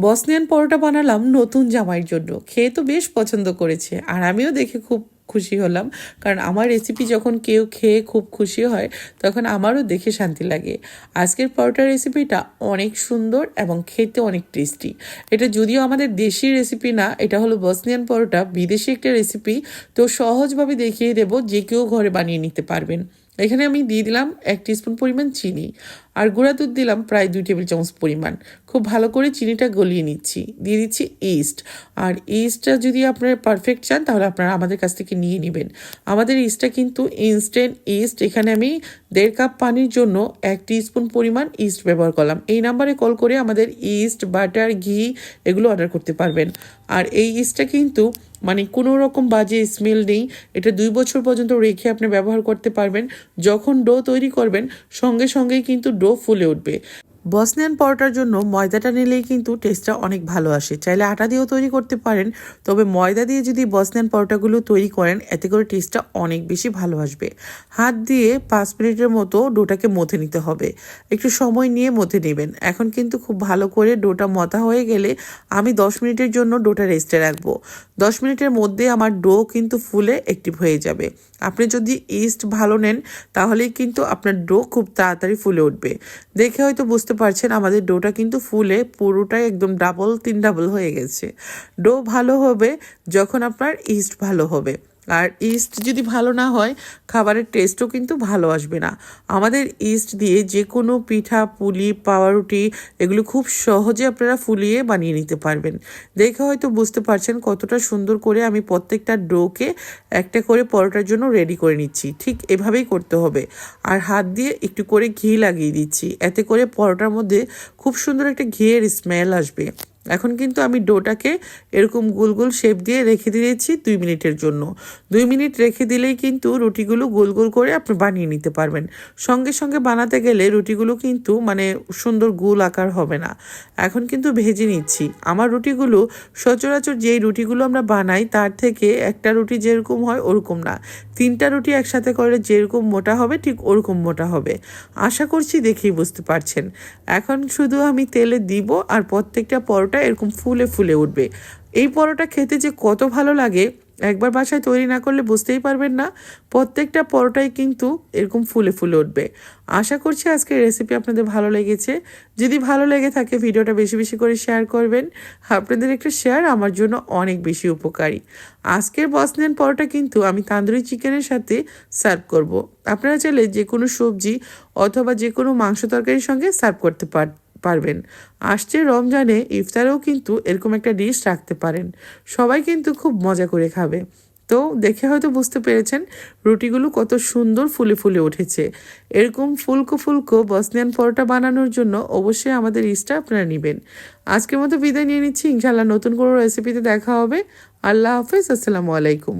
Bosnian পরোটা বানালাম নতুন জামাইয়ের জন্য। খেয়ে তো বেশ পছন্দ করেছে। আর আমিও দেখে খুব খুশি হলাম। কারণ আমার রেসিপি যখন কেউ খেয়ে খুব খুশি হয়, তখন আমারও দেখে শান্তি লাগে। আজকের পরোটার রেসিপিটা অনেক সুন্দর এবং খেতে অনেক টেস্টি এটা যদিও আমাদের দেশি রেসিপি না, এটা হলো বসনিয়ান পরোটা। বিদেশি একটা রেসিপি তো সহজভাবে দেখিয়ে দেবো যে কেউ ঘরে বানিয়ে নিতে পারবেন। এখানে আমি দিয়ে দিলাম এক স্পুন পরিমাণ চিনি। আর গুঁড়া দুধ দিলাম প্রায় দুই টেবিল চামচ পরিমাণ। খুব ভালো করে চিনিটা গলিয়ে নিচ্ছি। দিয়ে দিচ্ছি ইস্ট আর ইস্টটা যদি আপনারা পারফেক্ট চান, তাহলে আপনারা আমাদের কাছ থেকে নিয়ে নেবেন। আমাদের ইস্টটা কিন্তু ইনস্ট্যান্ট ইস্ট এখানে আমি দেড় কাপ পানির জন্য এক স্পুন পরিমাণ ইস্ট ব্যবহার করলাম। এই নাম্বারে কল করে আমাদের ইস্ট বাটার ঘি এগুলো অর্ডার করতে পারবেন। আর এই ইস্টটা কিন্তু মানে কোনো রকম বাজে স্মেল নেই। এটা দুই বছর পর্যন্ত রেখে আপনি ব্যবহার করতে পারবেন। যখন ডো তৈরি করবেন, সঙ্গে সঙ্গেই কিন্তু ডো ফুলে উঠবে। বসনিয়ান পরোটার জন্য ময়দাটা নিলেই কিন্তু টেস্টটা অনেক ভালো আসে। চাইলে আটা দিয়েও তৈরি করতে পারেন, তবে ময়দা দিয়ে যদি বসনিয়ান পরোটাগুলো তৈরি করেন, এতে করে টেস্টটা অনেক বেশি ভালো আসবে। হাত দিয়ে পাঁচ মিনিটের মতো ডোটাকে মথে নিতে হবে। একটু সময় নিয়ে মথে নেবেন। এখন কিন্তু খুব ভালো করে ডোটা মথা হয়ে গেলে আমি দশ মিনিটের জন্য ডোটা রেস্টে রাখব। দশ মিনিটের মধ্যে আমার ডো কিন্তু ফুলে অ্যাক্টিভ হয়ে যাবে। আপনি যদি ইস্ট ভালো নেন, তাহলেই কিন্তু আপনার ডো খুব তাড়াতাড়ি ফুলে উঠবে। দেখে হয়তো বুঝতে পারছেন, আমাদের ডোটা কিন্তু ফুলে পুরোটাই একদম ডাবল তিন ডাবল হয়ে গেছে। ডো ভালো হবে যখন আপনার ইস্ট ভালো হবে। আর ইস্ট যদি ভালো না হয়, খাবারের টেস্টও কিন্তু ভালো আসবে না। আমাদের ইস্ট দিয়ে যে কোনো পিঠা, পুলি পাউরুটি এগুলো খুব সহজে আপনারা ফুলিয়ে বানিয়ে নিতে পারবেন। দেখে হয়তো বুঝতে পারছেন কতটা সুন্দর করে আমি প্রত্যেকটা ডোকে একটা করে পরোটার জন্য রেডি করে নিচ্ছি। ঠিক এভাবেই করতে হবে। আর হাত দিয়ে একটু করে ঘি লাগিয়ে দিচ্ছি। এতে করে পরোটার মধ্যে খুব সুন্দর একটা ঘিয়ের স্মেল আসবে। এখন কিন্তু আমি ডোটাকে এরকম গোল গোল শেপ দিয়ে রেখে দিয়েছি দুই মিনিটের জন্য। দুই মিনিট রেখে দিলেই কিন্তু রুটিগুলো গোল গোল করে আপনি বানিয়ে নিতে পারবেন। সঙ্গে সঙ্গে বানাতে গেলে রুটিগুলো কিন্তু মানে সুন্দর গোল আকার হবে না। এখন কিন্তু ভেজে নিচ্ছি। আমার রুটিগুলো সচরাচর যেই রুটিগুলো আমরা বানাই তার থেকে একটা রুটি যেরকম হয় ওরকম না। তিনটা রুটি একসাথে করে যেরকম মোটা হবে ঠিক ওরকম মোটা হবে। আশা করছি দেখেই বুঝতে পারছেন। এখন শুধু আমি তেলে দিব আর প্রত্যেকটা পরোটা এরকম ফুলে ফুলে উঠবে। এই পরোটা খেতে যে কত ভালো লাগে, একবার বাসায় তৈরি না করলে বুঝতেই পারবেন না। প্রত্যেকটা পরোটাই কিন্তু এরকম ফুলে ফুলে উঠবে। আশা করছি আজকের রেসিপি আপনাদের ভালো লেগেছে। যদি ভালো লেগে থাকে, ভিডিওটা বেশি বেশি করে শেয়ার করবেন। আপনাদের একটা শেয়ার আমার জন্য অনেক বেশি উপকারী। আজকের বসনেন পরোটা কিন্তু আমি তান্দুরি চিকেনের সাথে সার্ভ করব। আপনারা চাইলে যে কোনো সবজি অথবা যে কোনো মাংস তরকারির সঙ্গে সার্ভ করতে পার পারবেন। আসছে রমজানে ইফতারেও কিন্তু এরকম একটা ডিশ রাখতে পারেন। সবাই কিন্তু খুব মজা করে খাবে। তো দেখে হয়তো বুঝতে পেরেছেন রুটিগুলো কত সুন্দর ফুলে ফুলে উঠেছে। এরকম ফুলকো ফুলকো বসনিয়ান পরোটা বানানোর জন্য অবশ্যই আমাদের ইস্টটা আপনারা নেবেন। আজকের মতো বিদায় নিয়ে নিচ্ছি। ইনশাল্লাহ নতুন কোনো রেসিপিতে দেখা হবে। আল্লাহ হাফেজ। আসসালামু আলাইকুম।